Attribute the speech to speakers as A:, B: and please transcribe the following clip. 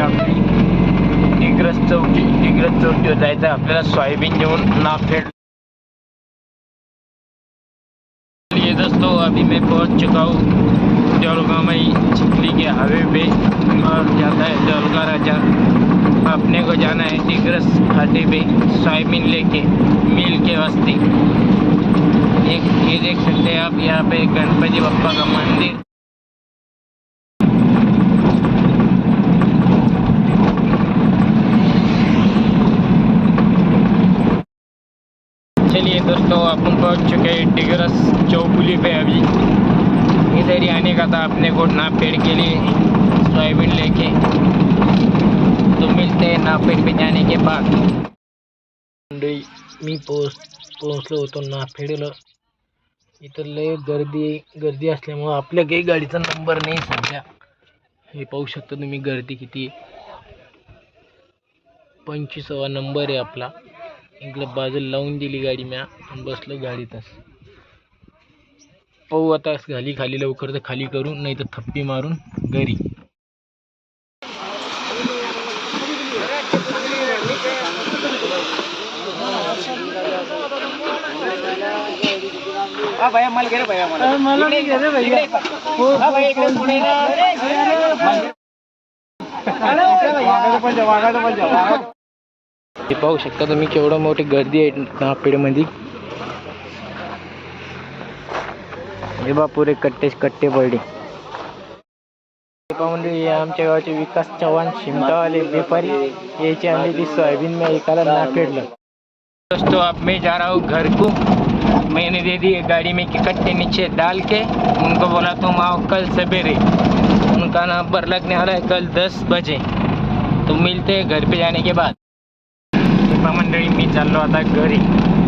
A: आपली चौकी डिग्रस चौकीवर जायचं आपल्याला सोयाबीन घेऊन नाफेड ये दोस्तों अभी मैं पहुँच चुका हूँ. जलगांव में चिखली के हाईवे पे. और जाता है जलगा राजा. अपने को जाना है डिग्रस घाटी पे सोयाबीन लेके, मिल के वास्ते. एक, ये देख सकते हैं आप, यहाँ पे गणपति बप्पा का मंदिर. चलिए दोस्तों अपन पहुंच चुके हैं डिगरस चौपुली पे अभी इधर ही आने का था अपने को नापेड़ के लिए सोयाबीन लेके. तो मिलते हैं नापेड़ पे जाने के बाद. मंडळी मी पोच पोहोचलो होतो नाफेडला इथं लय गर्दी गर्दी असल्यामुळं आपल्या काही गाडीचा नंबर नाही सध्या. हे पाहू शकता तुम्ही गर्दी किती. आहे पंचवीसावा नंबर आहे आपला. इकडं बाजूला लावून दिली गाडी म्या. आणि बसलो गाडीतच पाहू आता खाली खाली लवकर तर खाली करू नाही तर थप्पी मारून घरी. हे पाहू शकता तुम्ही केवढं मोठी गर्दी आहे नापेडमध्ये हे बा पुरे कट्टेच कट्टे पडले. म्हणजे आमच्या गावाचे विकास चव्हाण शिमटावाले व्यापारी, याची आणली ती सोयाबीन में एकाला नापेडलं. दोस्तों अब मैं जा रहा हूँ घर को. मैंने दे दी गाड़ी में कट्टे नीचे डाल के. उनको बोला, तुम आओ कल सवेरे. उनका नंबर लगने वाला है कल दस बजे. तो मिलते हैं घर पे जाने के बाद. Taman Dari Mijalo Atau Gering